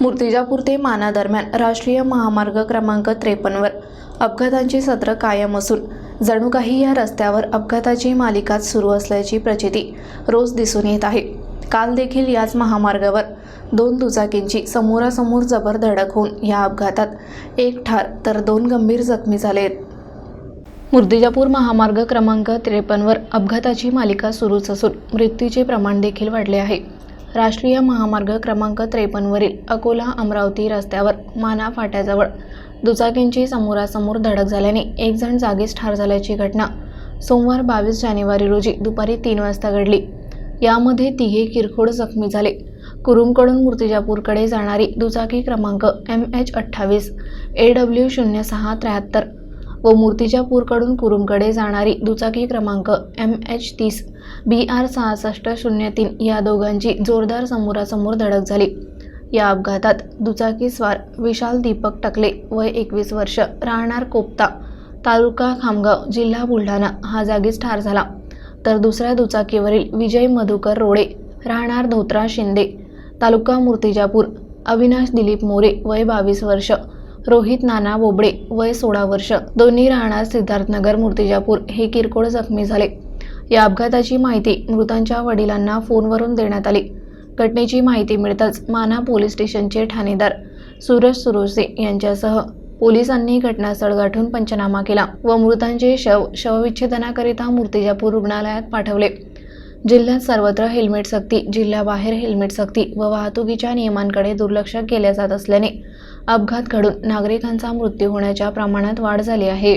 मूर्तिजापूर ते मानादरम्यान राष्ट्रीय महामार्ग क्रमांक त्रेपन्नवर अपघातांची सत्र कायम असून जणू काही या रस्त्यावर अपघाताची मालिकाच सुरू असल्याची प्रचिती रोज दिसून येत आहे. काल देखील याच महामार्गावर दोन दुचाकींची समोरासमोर जबर धडक होऊन या अपघातात एक ठार तर दोन गंभीर जखमी झाले आहेत. मूर्तिजापूर महामार्ग क्रमांक त्रेपन्नवर अपघाताची मालिका सुरूच असून मृत्यूचे प्रमाण देखील वाढले आहे. राष्ट्रीय महामार्ग क्रमांक त्रेपन्नवरील अकोला अमरावती रस्त्यावर माना फाट्याजवळ. दुचाकींची समोरासमोर धडक झाल्याने एक जण जागीच ठार झाल्याची घटना सोमवार बावीस जानेवारी रोजी दुपारी तीन वाजता घडली. यामध्ये तिघे किरकोळ जखमी झाले. कुरुमकडून मूर्तिजापूरकडे जाणारी दुचाकी क्रमांक एम एच अठ्ठावीस ए डब्ल्यू शून्य सहा त्र्याहत्तर व मूर्तिजापूरकडून कुरुमकडे जाणारी दुचाकी क्रमांक एम एच तीस बी आर सहासष्ट शून्य तीन या दोघांची जोरदार समोरासमोर धडक झाली. या अपघातात दुचाकीस्वार विशाल दीपक टकले वय एकवीस वर्ष राहणार कोपता तालुका खामगाव जिल्हा बुलढाणा हा जागीच ठार झाला. तर दुसऱ्या दुचाकीवरील विजय मधुकर रोडे राहणार धोत्रा शिंदे तालुका मूर्तिजापूर अविनाश दिलीप मोरे वय बावीस वर्ष रोहित नाना बोबडे वय सोळा वर्ष. दोन्ही राहणार सिद्धार्थनगर मूर्तिजापूर. हे किरकोळ जखमी झाले. या अपघाताची माहिती मृतांच्या वडिलांना फोनवरून देण्यात आली. घटनेची माहिती मिळताच माना पोलीस स्टेशनचे ठाणेदार सूरज सुरोसे यांच्यासह पोलिसांनी घटनास्थळ गाठून पंचनामा केला व मृतांचे शव शवविच्छेदनाकरिता मूर्तिजापूर रुग्णालयात पाठवले. जिल्ह्यात सर्वत्र हेल्मेट सक्ती जिल्ह्याबाहेर हेल्मेट सक्ती व वाहतुकीच्या नियमांकडे दुर्लक्ष केले जात असल्याने अपघात घडून नागरिकांचा मृत्यू होण्याच्या प्रमाणात वाढ झाली आहे.